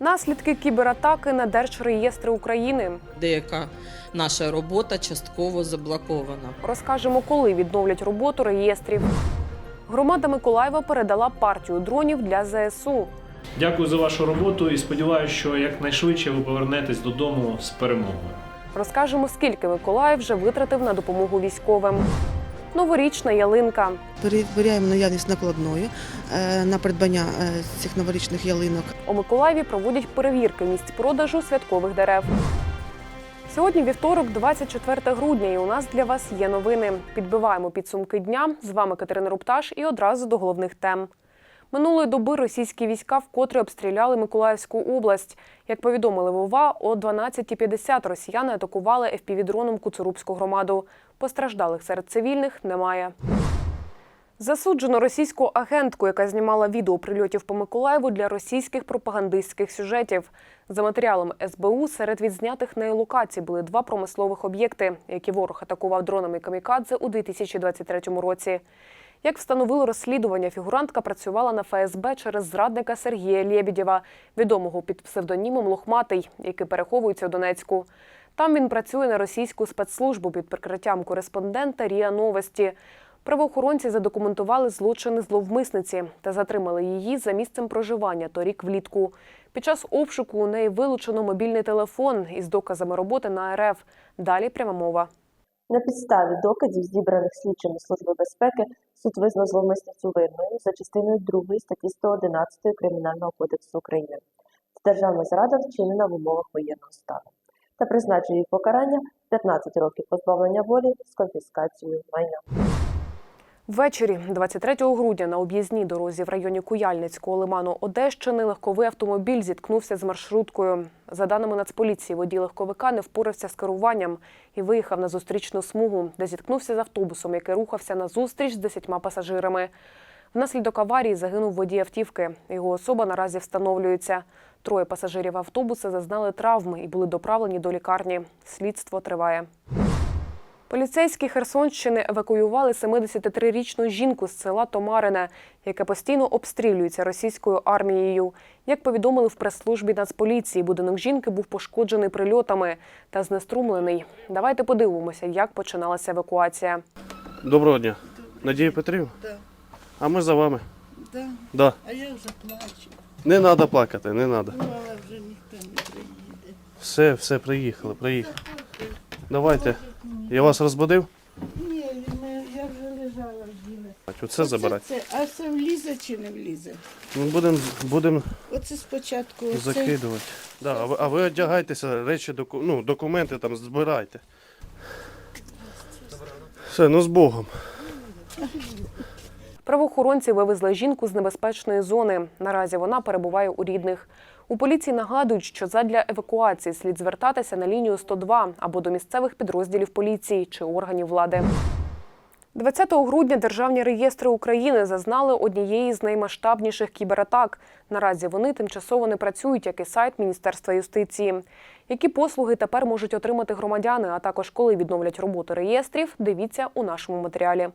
Наслідки кібератаки на Держреєстри України. Деяка наша робота частково заблокована. Розкажемо, коли відновлять роботу реєстрів. Громада Миколаєва передала партію дронів для ЗСУ. Дякую за вашу роботу і сподіваюся, що якнайшвидше ви повернетесь додому з перемогою. Розкажемо, скільки Миколаїв вже витратив на допомогу військовим. Новорічна ялинка. Перевіряємо наявність накладної е, на придбання е, цих новорічних ялинок. У Миколаєві проводять перевірки місць продажу святкових дерев. Сьогодні вівторок, 24 грудня, і у нас для вас є новини. Підбиваємо підсумки дня. З вами Катерина Рупташ і одразу до головних тем. Минулої доби російські війська вкотре обстріляли Миколаївську область. Як повідомили в ОВА, о 12.50 росіяни атакували ФПВ-дроном Куцурубську громаду. Постраждалих серед цивільних немає. Засуджено російську агентку, яка знімала відео прильотів по Миколаєву для російських пропагандистських сюжетів. За матеріалом СБУ серед відзнятих нею локацій були два промислових об'єкти, які ворог атакував дронами камікадзе у 2023 році. Як встановило розслідування, фігурантка працювала на ФСБ через зрадника Сергія Лєбідєва, відомого під псевдонімом Лохматий, який переховується у Донецьку. Там він працює на російську спецслужбу під прикриттям кореспондента Ріа Новості. Правоохоронці задокументували злочини зловмисниці та затримали її за місцем проживання торік влітку. Під час обшуку у неї вилучено мобільний телефон із доказами роботи на РФ. Далі пряма мова. На підставі доказів, зібраних слідчими Служби безпеки, суд визнав зловмисницю винною за частиною 2 статті 111 Кримінального кодексу України. Державна зрада вчинена в умовах воєнного стану та призначив їй покарання 15 років позбавлення волі з конфіскацією майна. Ввечері, 23 грудня, на об'їзній дорозі в районі Куяльницького лиману Одещини легковий автомобіль зіткнувся з маршруткою. За даними Нацполіції, водій легковика не впорався з керуванням і виїхав на зустрічну смугу, де зіткнувся з автобусом, який рухався на зустріч з десятьма пасажирами. Внаслідок аварії загинув водій автівки. Його особа наразі встановлюється. Троє пасажирів автобуса зазнали травми і були доправлені до лікарні. Слідство триває. Поліцейські Херсонщини евакуювали 73-річну жінку з села Томарине, яке постійно обстрілюється російською армією. Як повідомили в прес-службі Нацполіції, будинок жінки був пошкоджений прильотами та знеструмлений. Давайте подивимося, як починалася евакуація. Доброго дня. Надія Петрівна? Да. А ми за вами. Да. Да. А я вже плачу. Не треба плакати, не треба. Ну, але вже ніхто не приїде. Все, все, приїхали, приїхали. Давайте. Я вас розбудив? Ні, ми- я вже лежала в ділі. Оце забирати. Це, а це влізе чи не влізе? Ми будемо будем Оце спочатку оце. закидувати. Да, а, ви, а ви одягайтеся, речі, доку, ну, документи там збирайте. Все, ну з Богом. Правоохоронці вивезли жінку з небезпечної зони. Наразі вона перебуває у рідних. У поліції нагадують, що задля евакуації слід звертатися на лінію 102 або до місцевих підрозділів поліції чи органів влади. 20 грудня державні реєстри України зазнали однієї з наймасштабніших кібератак. Наразі вони тимчасово не працюють, як і сайт Міністерства юстиції. Які послуги тепер можуть отримати громадяни, а також коли відновлять роботу реєстрів, дивіться у нашому матеріалі.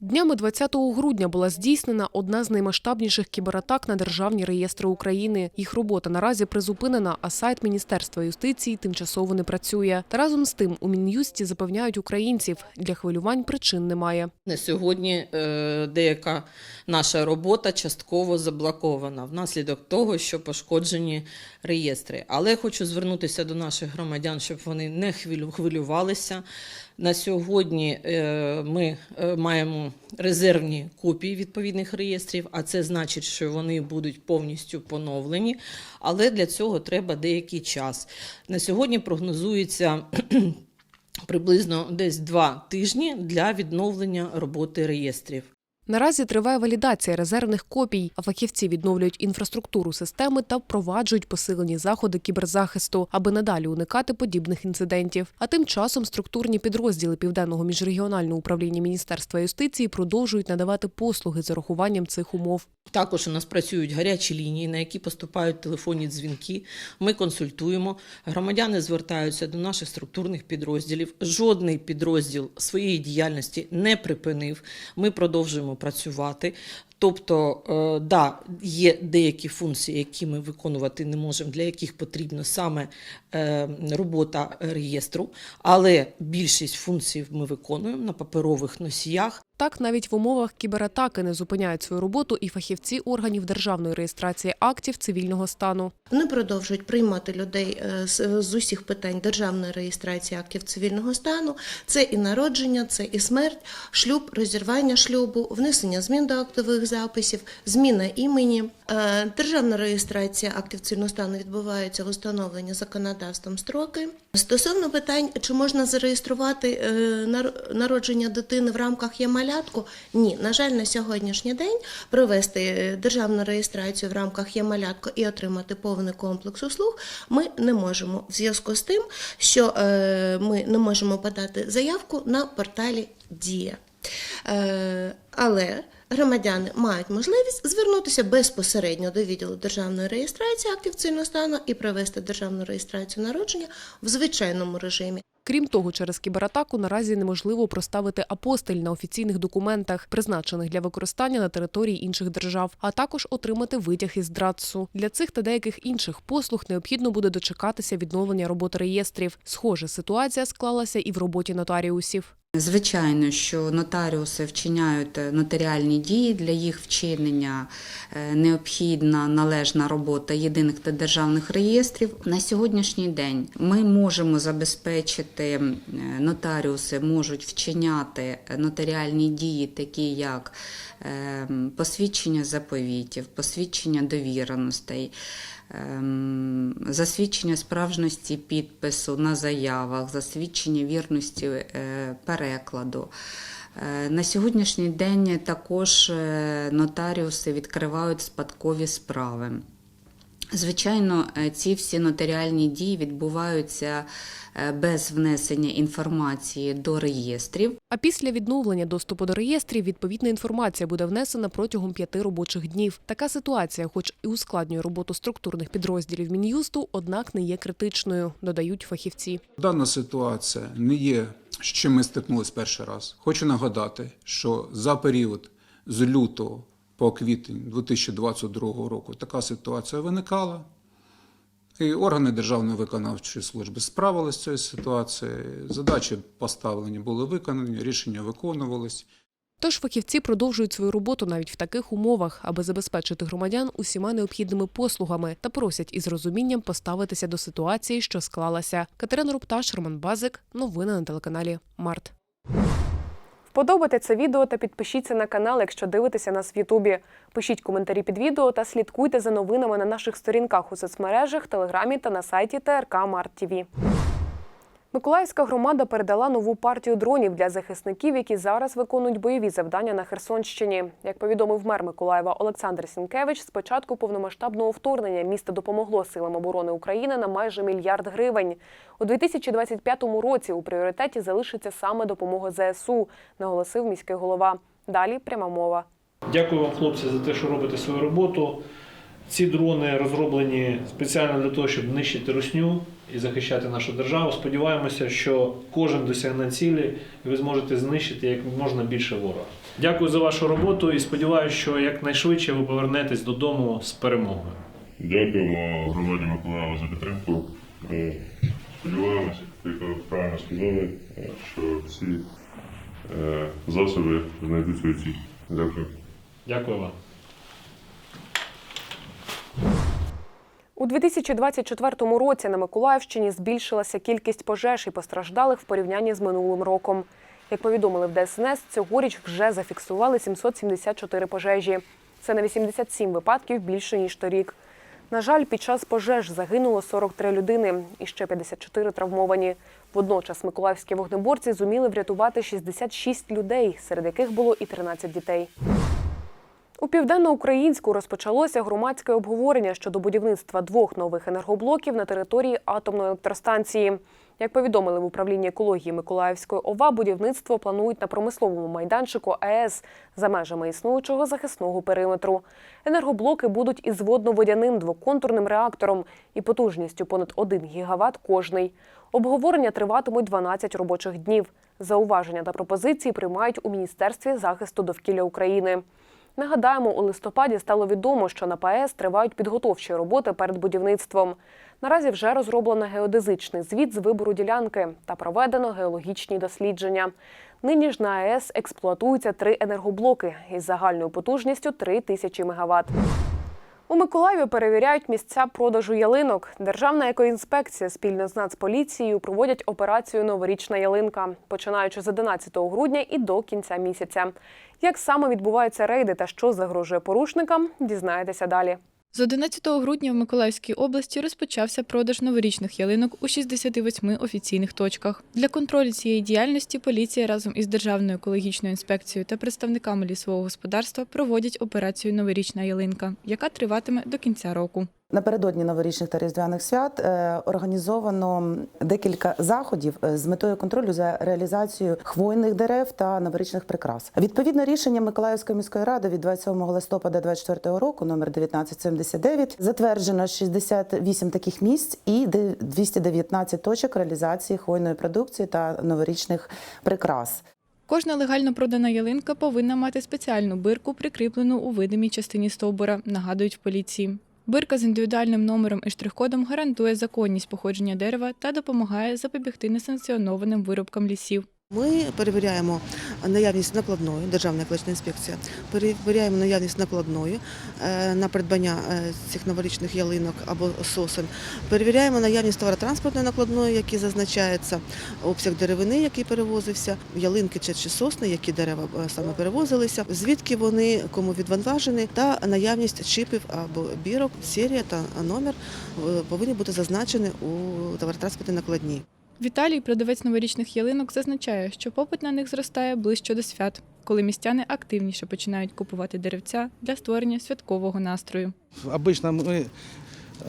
Днями 20 грудня була здійснена одна з наймасштабніших кібератак на державні реєстри України. Їх робота наразі призупинена, а сайт Міністерства юстиції тимчасово не працює. Та разом з тим у Мін'юсті запевняють українців, для хвилювань причин немає. На сьогодні е, деяка наша робота частково заблокована внаслідок того, що пошкоджені реєстри. Але хочу звернутися до наших громадян, щоб вони не хвилю- хвилювалися. На сьогодні е, ми е, маємо резервні копії відповідних реєстрів, а це значить, що вони будуть повністю поновлені. Але для цього треба деякий час. На сьогодні прогнозується приблизно десь два тижні для відновлення роботи реєстрів. Наразі триває валідація резервних копій, а фахівці відновлюють інфраструктуру системи та впроваджують посилені заходи кіберзахисту, аби надалі уникати подібних інцидентів. А тим часом структурні підрозділи південного міжрегіонального управління Міністерства юстиції продовжують надавати послуги з урахуванням цих умов. Також у нас працюють гарячі лінії, на які поступають телефонні дзвінки. Ми консультуємо. Громадяни звертаються до наших структурних підрозділів. Жодний підрозділ своєї діяльності не припинив. Ми продовжуємо працювати. Тобто, е, да, є деякі функції, які ми виконувати не можемо, для яких потрібна саме е, робота реєстру, але більшість функцій ми виконуємо на паперових носіях. Так, навіть в умовах кібератаки не зупиняють свою роботу і фахівці органів державної реєстрації актів цивільного стану. Вони продовжують приймати людей е, з, усіх питань державної реєстрації актів цивільного стану. Це і народження, це і смерть, шлюб, розірвання шлюбу, внесення змін до актових записів, зміна імені. Е, Державна реєстрація актів цивільного стану відбувається в установлені законодавством строки. Стосовно питань, чи можна зареєструвати е, народження дитини в рамках «Є-малятку», ні, на жаль, на сьогоднішній день провести державну реєстрацію в рамках «Є-малятко» і отримати повний комплекс услуг ми не можемо в зв'язку з тим, що е, ми не можемо подати заявку на порталі Дія. Е, Але громадяни мають можливість звернутися безпосередньо до відділу державної реєстрації актів цивільного стану і провести державну реєстрацію народження в звичайному режимі. Крім того, через кібератаку наразі неможливо проставити апостиль на офіційних документах, призначених для використання на території інших держав, а також отримати витяг із ДРАЦу. Для цих та деяких інших послуг необхідно буде дочекатися відновлення роботи реєстрів. Схожа ситуація склалася і в роботі нотаріусів. Звичайно, що нотаріуси вчиняють е, нотаріальні дії. Для їх вчинення е, необхідна належна робота єдиних та державних реєстрів. На сьогоднішній день ми можемо забезпечити, е, нотаріуси можуть вчиняти нотаріальні дії, такі як посвідчення заповітів, посвідчення довіреностей. ем, Засвідчення справжності підпису на заявах, засвідчення вірності е, перекладу. Е, На сьогоднішній день також е, нотаріуси відкривають спадкові справи. Звичайно, е, ці всі нотаріальні дії відбуваються е, без внесення інформації до реєстрів. А після відновлення доступу до реєстрів відповідна інформація буде внесена протягом п'яти робочих днів. Така ситуація, хоч і ускладнює роботу структурних підрозділів мін'юсту, однак не є критичною, додають фахівці. Дана ситуація не є, з чим ми стикнулися перший раз. Хочу нагадати, що за період з лютого по квітень 2022 року така ситуація виникала. І органи Державної виконавчої служби справилися з цією ситуацією. Задачі поставлені були виконані, рішення виконувались. Тож фахівці продовжують свою роботу навіть в таких умовах, аби забезпечити громадян усіма необхідними послугами та просять із розумінням поставитися до ситуації, що склалася. Катерина Рупташ, Роман Базик. Новини на телеканалі Март. Вподобайте це відео та підпишіться на канал, якщо дивитеся нас в Ютубі. Пишіть коментарі під відео та слідкуйте за новинами на наших сторінках у соцмережах, телеграмі та на сайті ТРК Март ТІВІ. Миколаївська громада передала нову партію дронів для захисників, які зараз виконують бойові завдання на Херсонщині. Як повідомив мер Миколаєва Олександр Сінкевич, з початку повномасштабного вторгнення місто допомогло силам оборони України на майже мільярд гривень. У 2025 році у пріоритеті залишиться саме допомога ЗСУ, наголосив міський голова. Далі пряма мова. Дякую вам, хлопці, за те, що робите свою роботу. Ці дрони розроблені спеціально для того, щоб нищити русню і захищати нашу державу. Сподіваємося, що кожен досягне цілі, і ви зможете знищити як можна більше ворога. Дякую за вашу роботу і сподіваюся, що якнайшвидше ви повернетесь додому з перемогою. Дякуємо громаді Миколаєва за підтримку. Сподіваємося, як ви правильно сказали, що ці е, засоби знайдуть свою ціль. Дякую. Дякую вам. У 2024 році на Миколаївщині збільшилася кількість пожеж і постраждалих в порівнянні з минулим роком. Як повідомили в ДСНС, цьогоріч вже зафіксували 774 пожежі. Це на 87 випадків більше ніж торік. На жаль, під час пожеж загинуло 43 людини і ще 54 травмовані. Водночас миколаївські вогнеборці зуміли врятувати 66 людей, серед яких було і 13 дітей. У південноукраїнську розпочалося громадське обговорення щодо будівництва двох нових енергоблоків на території атомної електростанції. Як повідомили в управлінні екології Миколаївської ОВА, будівництво планують на промисловому майданчику АЕС за межами існуючого захисного периметру. Енергоблоки будуть із водно-водяним двоконтурним реактором і потужністю понад 1 гігават кожний. Обговорення триватимуть 12 робочих днів. Зауваження та пропозиції приймають у Міністерстві захисту довкілля України. Нагадаємо, у листопаді стало відомо, що на ПАЕС тривають підготовчі роботи перед будівництвом. Наразі вже розроблено геодезичний звіт з вибору ділянки та проведено геологічні дослідження. Нині ж на АЕС експлуатуються три енергоблоки із загальною потужністю 3 тисячі мегаватт. У Миколаєві перевіряють місця продажу ялинок. Державна екоінспекція спільно з Нацполіцією проводять операцію Новорічна ялинка, починаючи з 11 грудня і до кінця місяця. Як саме відбуваються рейди та що загрожує порушникам, дізнаєтеся далі. З 11 грудня в Миколаївській області розпочався продаж новорічних ялинок у 68 офіційних точках. Для контролю цієї діяльності поліція разом із Державною екологічною інспекцією та представниками лісового господарства проводять операцію Новорічна ялинка, яка триватиме до кінця року. Напередодні новорічних та різдвяних свят е, організовано декілька заходів е, з метою контролю за реалізацією хвойних дерев та новорічних прикрас. Відповідно рішення Миколаївської міської ради від 27 листопада 2024 року, номер 1979, затверджено 68 таких місць і де- 219 точок реалізації хвойної продукції та новорічних прикрас. Кожна легально продана ялинка повинна мати спеціальну бирку, прикріплену у видимій частині стовбура, нагадують в поліції. Бирка з індивідуальним номером і штрих-кодом гарантує законність походження дерева та допомагає запобігти несанкціонованим вирубкам лісів. Ми перевіряємо наявність накладної, Державна екологічна інспекція, перевіряємо наявність накладної е, на придбання е, цих новорічних ялинок або сосен. Перевіряємо наявність товаротранспортної накладної, які зазначається, обсяг деревини, який перевозився, ялинки чи, сосни, які дерева е, саме перевозилися, звідки вони, кому відвантажені, та наявність чіпів або бірок, серія та номер повинні бути зазначені у товаротранспортній накладній. Віталій, продавець новорічних ялинок, зазначає, що попит на них зростає ближче до свят, коли містяни активніше починають купувати деревця для створення святкового настрою. Обично ми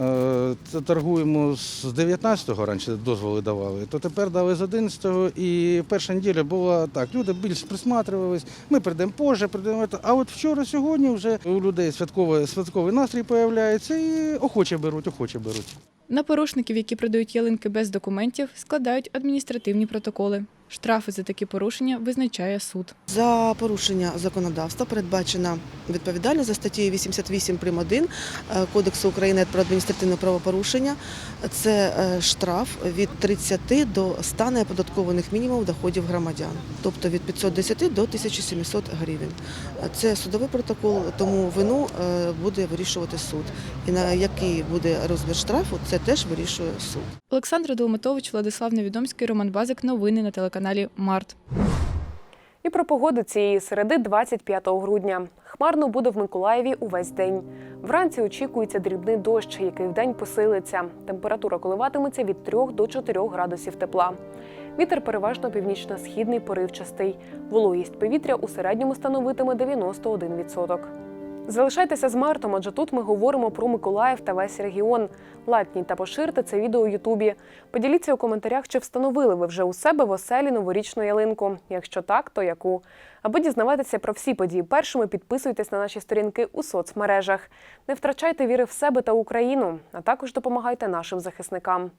е, торгуємо з 19-го, раніше дозволи давали, то тепер дали з 11-го. І перша неділя була так, люди більш присматривались, ми прийдемо позже, прийдемо. А от вчора, сьогодні вже у людей святковий, святковий настрій з'являється і охоче беруть, охоче беруть. На порушників, які продають ялинки без документів, складають адміністративні протоколи. Штрафи за такі порушення визначає суд. За порушення законодавства передбачена відповідальність за статтею 88 прим. 1 е, Кодексу України про адміністративне правопорушення. Це е, штраф від 30 до 100 неоподаткованих мінімумів доходів громадян, тобто від 510 до 1700 гривень. Це судовий протокол, тому вину е, буде вирішувати суд. І на який буде розмір штрафу, це теж вирішує суд. Олександр Долматович, Владислав Невідомський, Роман Базик. Новини на телеканалі Март. І про погоду цієї середи 25 грудня. Хмарно буде в Миколаєві увесь день. Вранці очікується дрібний дощ, який вдень посилиться. Температура коливатиметься від 3 до 4 градусів тепла. Вітер переважно північно-східний поривчастий. Вологість повітря у середньому становитиме 91%. Залишайтеся з Мартом, адже тут ми говоримо про Миколаїв та весь регіон. Лайкніть та поширте це відео у Ютубі. Поділіться у коментарях, чи встановили ви вже у себе в оселі новорічну ялинку. Якщо так, то яку. Аби дізнаватися про всі події першими, підписуйтесь на наші сторінки у соцмережах. Не втрачайте віри в себе та Україну, а також допомагайте нашим захисникам.